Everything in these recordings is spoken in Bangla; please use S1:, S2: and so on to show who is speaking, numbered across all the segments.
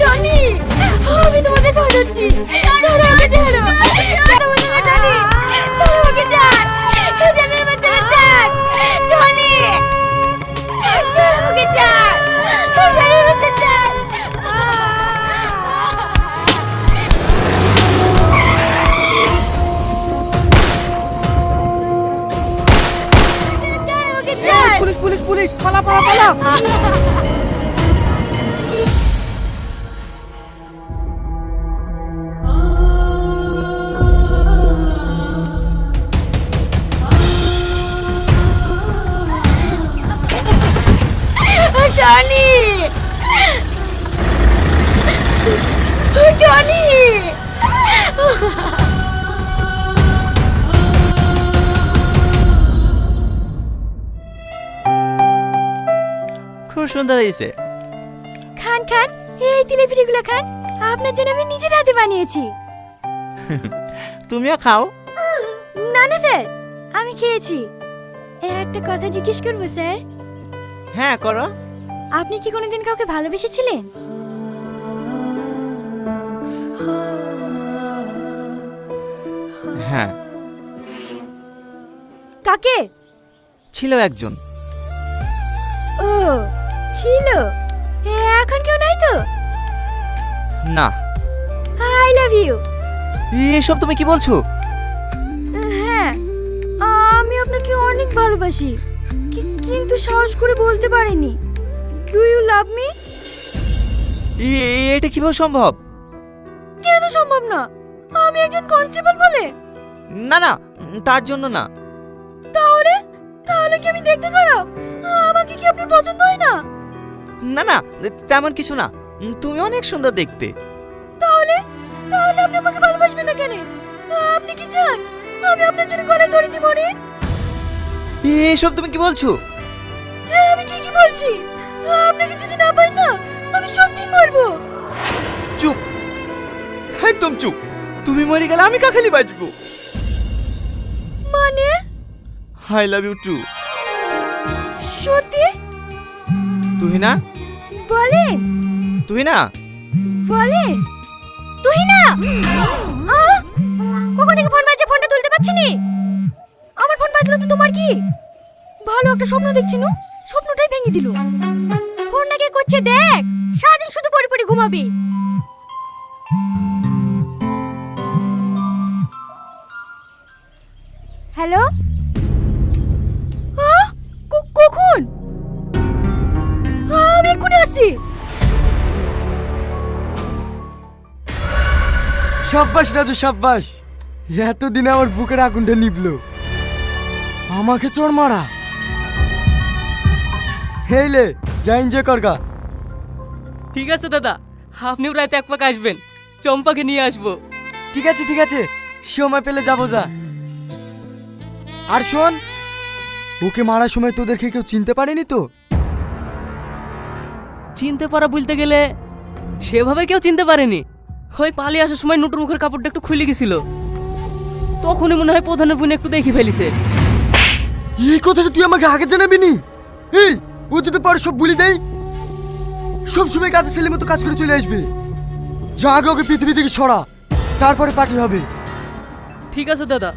S1: টনি, আমি তোমাদের বাঁচাচ্ছি ছাড়ো আমাকে ছাড়ো ছাড়ো টনি। ছাড়ো আমাকে টনি ছাড় আমাকে ছাড়
S2: পুলিশ পুলিশ পুলিশ, পালা পালা পালা।
S3: সুন্দর হয়েছে
S1: খান খান এই তিলে পিঠেগুলো খান। আপনার জন্য আমি নিজের হাতে বানিয়েছি।
S3: তুমিও খাও।
S1: না না স্যার আমি খেয়েছি। একটা কথা জিজ্ঞেস করব স্যার।
S3: হ্যাঁ করো।
S1: আপনি কি কোনোদিন কাউকে ভালোবেসেছিলেন?
S3: হ্যাঁ।
S1: কাকে?
S3: ছিল একজন।
S1: ও ছিল? এ, এখন কেউ নাই তো?
S3: না।
S1: I love you.
S3: এসব তুমি কি বলছো?
S1: হ্যাঁ আমি আপনাকে অনেক ভালোবাসি কিন্তু সাহস করে বলতে পারিনি। ডু ইউ লাভ মি
S3: এটা কীভাবে সম্ভব?
S1: কেন সম্ভব না? আমি একজন কনস্টেবল বলে?
S3: না না তার জন্য না।
S1: তাহলে? তাহলে কি আমি দেখতে খারাপ? আমাকে কি আপনার পছন্দ হয় না?
S3: না না তেমন কিছু না। তুমি অনেক সুন্দর দেখতে।
S1: তাহলে? তাহলে আপনি আমাকে ভালোবাসবেন না কেন? আপনি কি চান? আমি আপনার জন্য গলায় দড়িতে মরি
S3: এসব তুমি কি বলছো?
S1: হ্যাঁ আমি ঠিকই বলছি। আপনাকে যদি না পাই না আমি সত্যি মরবো।
S3: চুপ। একদম চুপ। তুমি মরে গেলে আমি কাখালি বাঁচবো?
S1: মানে?
S3: আই লাভ ইউ টু তুই না
S1: বলেন
S3: তুই না
S1: বলেন তুই না আহ! কখন থেকে ফোন বাজছে? ফোনটা তুলতে পারছি নি। আমার ফোন বাজলো তো তোমার কি? ভালো একটা স্বপ্ন দেখছি নু। স্বপ্নটাই ভেঙে দিল। ফোনটা কে করছে দেখ। সারাদিন শুধু পড়ে পড়ে ঘুমাবি। হ্যালো! কখন? আসছি
S2: সাব্বাস রাজু সাব্বাস। এতদিনে আমার বুকের আগুনটা নিবলো আমাকে চোর মারা। হেইলে যা এনজয় করগা
S4: ঠিক আছে দাদা আপনিও রাতে এক পাক আসবেন। চম্পাকে নিয়ে আসব।
S2: ঠিক আছে ঠিক আছে। সময় পেলে যাব যা। আর শোন ওকে মারার সময় তোদেরকে কেউ চিনতে পারেনি তো?
S4: চিনতে পারা বলতে গেলে সেভাবে কেউ চিনতে পারেনি। হয় পালিয়ে আসার সময় নুটুর মুখের কাপড়টা একটু খুলে গেছিল। তখনই মনে হয় প্রধানের বোন একটু দেখি ফেলিছে।
S2: এই কথাটা তুই আমাকে আগে জানাবি নি এই ও যদি পারে সব বলি দেয় সব সময় কাজে ছেলে মতো কাজ করে চলে আসবে। যা আগে ওকে পৃথিবী থেকে সরা তারপরে পার্টি হবে।
S4: ঠিক আছে দাদা।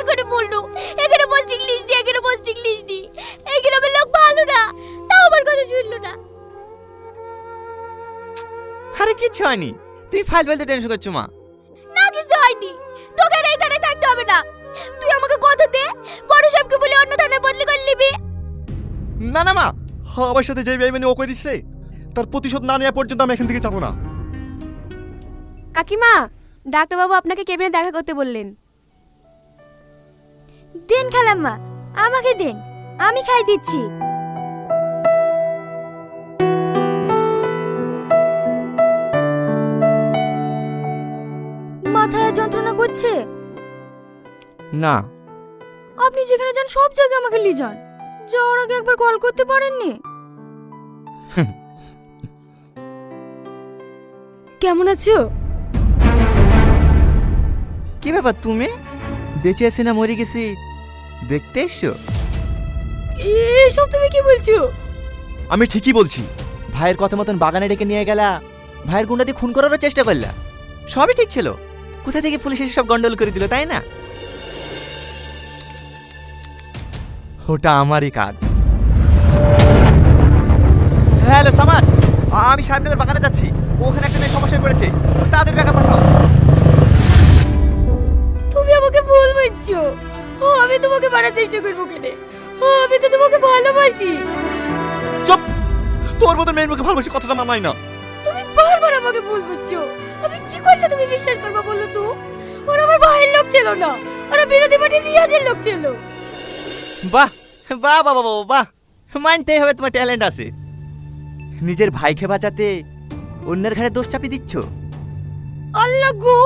S1: বার করে বলল। এখানে পোস্টিং লিস্ট দি এখানে পোস্টিং লিস্ট দি। এই গ্রামের লোক ভালো না তাও আমার কথা শুনলো না।
S3: আরে কিচ্ছু হয়নি। তুই ফাইল ফাইলতে টেনশন করছ মা।
S1: না কিছু হয়নি। তোকে আর এই থানায় থাকতে হবে না। তুই আমাকে কথা দে বড় সাহেবকে বলে অন্য থানায় বদলি করে নিবি।
S5: না না মা আমার সাথে যে বেইমানি ও করেছে তার প্রতিশোধ না নেওয়া পর্যন্ত আমি এখান থেকে যাব না।
S1: কাকিমা ডাক্তারবাবু আপনাকে কেবিনে দেখা করতে বললেন। দেন খালাম্মা আমাকে দেন আমি খাই দিচ্ছি। মাথায় যন্ত্রণা করছে?
S3: না।
S1: আপনি যেখানে যান সব জায়গায় আমাকে নিয়ে যান। যাওয়ার আগে একবার কল করতে পারেননি? কেমন আছো?
S3: কি ব্যাপার তুমি? বেঁচে আছি না মরে গেছি? দেখতে এসছো?
S1: এসব তুমি কি বলছো?
S3: আমি ঠিকই বলছি। ভাইয়ের কথা মতন বাগানে ডেকে নিয়ে গেলা। ভাইয়ের গুন্ডাতে খুন করারও চেষ্টা করলা। সবই ঠিক ছিল। কোথা থেকে পুলিশ এসে সব গন্ডল করে দিল তাই না? ওটা আমারই কাজ। হ্যালো সামান আমি সাহেবনগর বাগানে যাচ্ছি। ওখানে একটা মেয়ে সমস্যায় পড়েছে। তাদের টাকা পাঠাও।
S1: ভুল বুঝছ? আমি তোমাকে মারার চেষ্টা করব কেনে? আমি তো তোমাকে ভালোবাসি।
S5: চুপ! তোর মতো মেয়ের মুখে ভালোবাসি কথাটা মানাই না।
S1: তুমি বারবার আমাকে ভুল বুঝছ। আমি কি করলে তুমি বিশ্বাস করবে বলল তো? ওরা আমার ভাইয়ের লোক ছিল না। ওরা বিরোধী পার্টির রিয়াজের লোক ছিল।
S3: বাহ বাহ বাহ বাহ বাহ, বাহ। মানতেই হবে তোমার ট্যালেন্ট আছে। নিজের ভাইকে বাঁচাতে অন্যের ঘাড়ে দোষ চাপিয়ে দিচ্ছ?
S1: আল্লাহ গো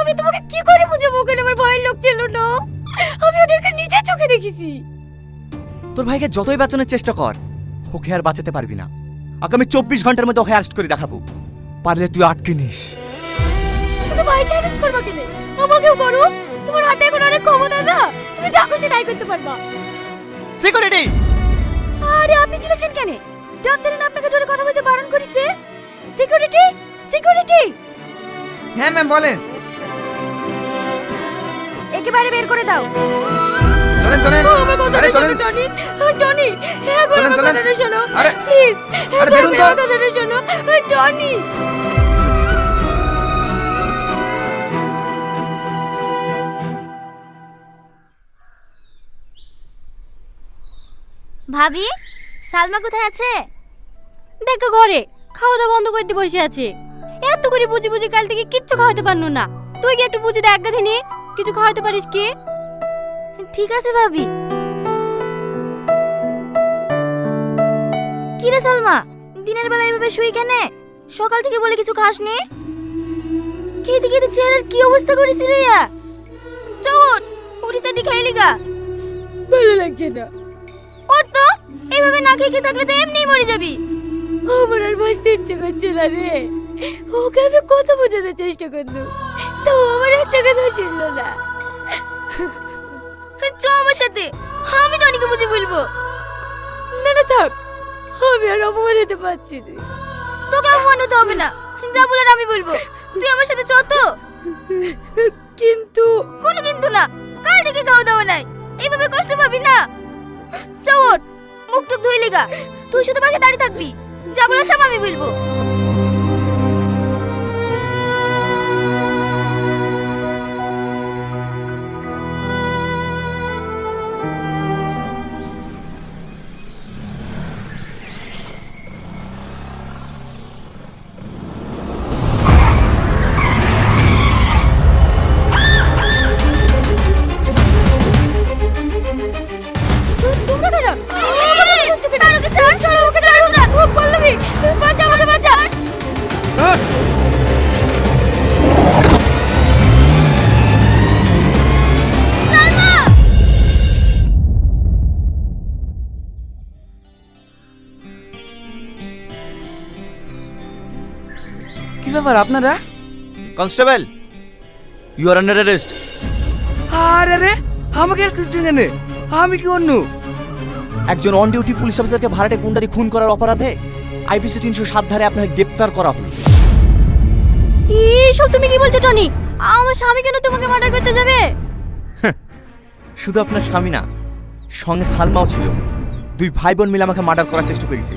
S1: আমি তোমাকে কি করে বুঝাবো ওখানে আমার ভাইয়ের লোক ছিল না? আমি ওদেরকে নিজের চোখে দেখেছি।
S3: তোর ভাইকে যতই বাঁচানোর চেষ্টা কর ওকে আর বাঁচাতে পারবি না। আগামী চব্বিশ ঘণ্টার মধ্যে ওকে অ্যারেস্ট করে দেখাবো। পারলে তুই আটকে নিস।
S1: শুধু ভাইকে অ্যারেস্ট করবা কেন? আমাকেও করো। তোমার হাতে এখন অনেক ক্ষমতা না। তুমি যা খুশি তাই করতে পারবা।
S3: সিকিউরিটি
S1: আরে আপনি চলেছেন কেন? ডাক্তার না আপনাকে জোরে কথা বলতে বারণ করেছে? সিকিউরিটি সিকিউরিটি
S2: হ্যাঁ ম্যাম বলেন।
S1: একেবারে বের করে দাও।
S2: চলেন চলেন। আরে চলেন।
S1: টনি টনি একবার
S2: চলেন, চলেন।
S1: শোনো
S2: আরে,
S1: প্লিজ
S2: আরে বেরুন তো।
S1: আমার কথাটা শোনো টনি।
S6: ভাবি সালমা কোথায় আছে?
S1: দেখো ঘরে। খাওয়া দাওয়া বন্ধ করতে বসে আছে। এত করে বুঝি বুঝি কাল থেকে কিচ্ছু খাওয়াতে পারনু না। তুই কি একটু বুঝি দেখ গাধিনি কিছু খাওয়াতে পারিস কি?
S6: ঠিক আছে ভাবি। কি রে সালমা দিনের বেলা এভাবে শুই কেনে? সকাল থেকে বলে কিছু খাসনি খেতে খেতে চেহারার কি অবস্থা করেছি রে ইয়া? চট উঠি চাটি খাইলি গা।
S1: ভালো লাগছে না।
S6: ওর তো এইভাবে না খেয়ে থাকলে তো এমনিই মরে যাবি।
S1: আমার আর বাঁচতে ইচ্ছে করছে না রে। ওকে আমি কত বোঝাতে চেষ্টা করলু? তো আমার একটা কথা শুনলো না।
S6: চ আমার সাথে। আমি টনিকে বুঝে বলব।
S1: না না থাক। আমি আর অপমান হতে পারছি না।
S6: তোকে অপমান হতে হবে না। যা বলার আমি বলব। তুই আমার সাথে চ তো।
S1: কিন্তু
S6: কোনো কিন্তু না। কাল থেকে খাওয়া দাওয়া নাই। এইভাবে কষ্ট পাবি না। চওর মুখ টুক ধুইলি গা। তুই শুধু পাশে দাঁড়িয়ে থাকবি। যা বলার সব আমি বলব।
S4: ব্যাপার আপনারা?
S3: Constable you are under arrest
S4: আরে রে আমাকে দিচ্ছেন কেন আমি কি অন্য?
S3: একজন অন ডিউটি পুলিশ অফিসারকে ভাড়াটে গুন্ডারি খুন করার অপরাধে আইপিসি তিনশো সাত ধারে আপনাকে গ্রেপ্তার করা হলো।
S1: এইসব তুমি কি বলছো টনি? আমার স্বামী কেন তোমাকে মার্ডার করতে যাবে?
S3: শুধু আপনার স্বামী না সঙ্গে সালমাও ছিল। দুই ভাই বোন মিলে আমাকে মার্ডার করার চেষ্টা করেছে।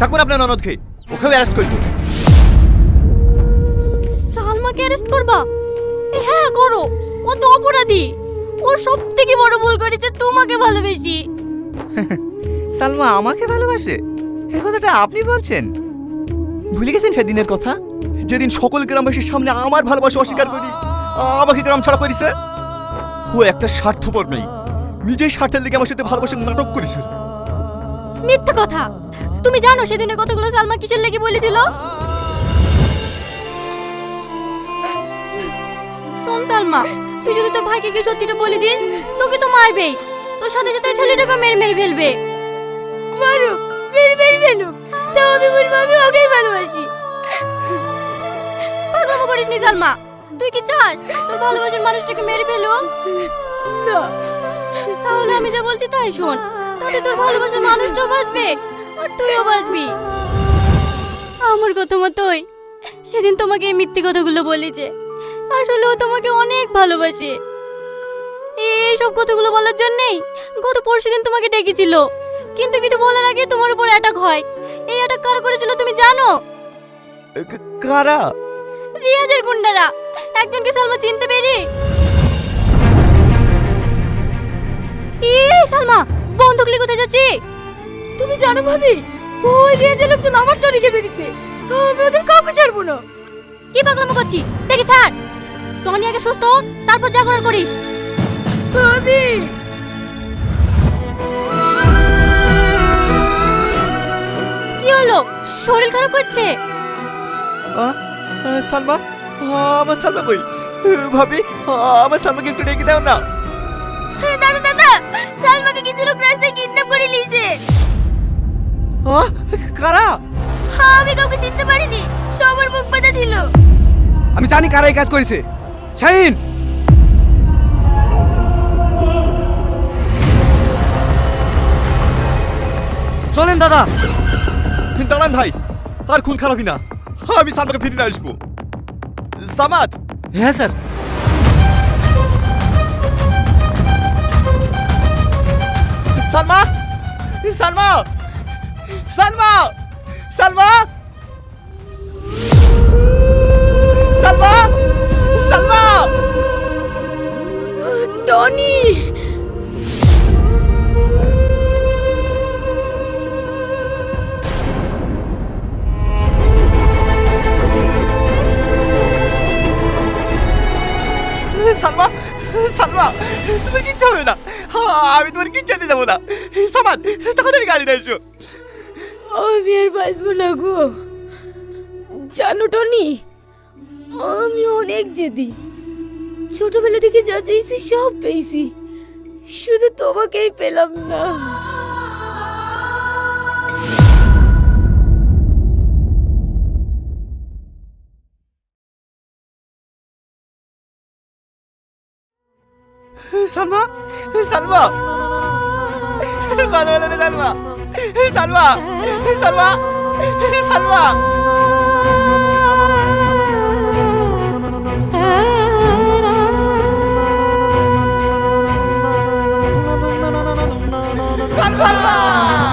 S3: তারপর আপনার ননদকে ওকেও অ্যারেস্ট করতো
S1: সালমাকে অ্যারেস্ট করবা? হ্যাঁ করো। ও তো অপরাধী। ওর সব থেকে বড় ভুল করেছে তোমাকে ভালোবেসি।
S3: সালমা আমাকে ভালোবাসে? এ কথাটা আপনি বলছেন? ভুলে গেছেন সেদিনের কথা?
S5: যেদিন সকল গ্রামবাসীর সামনে আমার ভালোবাসা অস্বীকার করি আমাকে গ্রাম ছাড়া করিছে? ও একটা স্বার্থপর নেই নিজেই স্বার্থের দিকে আমার সাথে ভালোবাসা নাটক করেছে।
S1: মিথ্যা কথা। তুমি জানো সেদিনে কতগুলো সালমা কিসের লেগে বলেছিল? সালমা তুই যদি তোর ভাইকে গিয়ে সত্যিটা বলে দিস তোকে তো মারবেই। তোর সাথে সাথে ছেলেটাকে মেরে মেরে ফেলবে। মারুক মেরে মেরে ফেলুক। তাও আমি বলব আমি ওকেই ভালোবাসি। পাগলামো করিস নি সালমা
S7: তুই কি চাস? তোর ভালোবাসার মানুষটাকে মেরে ফেলো না। তাহলে আমি যা বলছি তাই শোন। তাতে তোর ভালোবাসার মানুষটাও বাঁচবে আর তুইও বাঁচবি। আমার কথা মতোই সেদিন তোমাকে এই মিথ্যে কথাগুলো বলেছে। আসলে ও তোমাকে অনেক ভালোবাসে। এইসব কথাগুলো বলার জন্যই গত পরশু দিন তোমাকে ডেকেছিল। কিন্তু কিছু বলার আগে তোমার উপর অ্যাটাক হয়। এই অ্যাটাক কারা করেছিল তুমি জানো?
S3: কারা?
S7: রিয়াজের গুন্ডারা। একজনকে সালমা চিনতে পেরে। এই সালমা বন্দুক নিয়ে কোথায় যাচ্ছি? তুমি জানো ভাবি? ওই রিয়াজের লোকজন আমার টরিকে বেরিয়েছে। আমি ওদের কাউকে ছাড়বো না। কি পাগলামো করছি? দেখি ছাড়। টনি আগে সুস্থ হোক তারপর যা করার করিস। ভাবি! কি হলো? শরীর খারাপ করছে?
S3: আ, সালমা আমার সালমা কই? ভাবি আমার সালমাকে একটু ডেকে দাও না।
S6: দাদা দাদা সালমাকে কিছু লোক রাস্তায় কিডন্যাপ করে নিয়েছে।
S3: কারা?
S6: হ্যাঁ আমি কাউকে চিনতে পারিনি সবার মুখ বাঁধা ছিল।
S8: আমি জানি কারা এই কাজ করেছে। শাহিন!
S9: চলেন দাদা।
S3: দাঁড়ান ভাই আর খুন খারাপই না। আমি সালমাকে ফিরে আসব। সামাদ!
S9: হ্যাঁ স্যার।
S3: সালমা! সালমা! সালমা! সালমা! সালমা! সালমা
S7: টনি
S3: সালমা সালমা তুমি কিচ্ছু হবে না। আমি তোমার কিচ্ছু আনতে যাব না। সামাদ তাড়াতাড়ি গাড়ি নিয়ে এসো
S7: আমি আর বাঁচবো না গো। জানো টনি আমি অনেক জেদি। ছোটবেলা থেকে যা চেয়েছি সব পেয়েছি। শুধু তোমাকেই পেলাম না।
S3: সালমা সালমা। সালমা। সালমা সালমা। সালমা। 三棒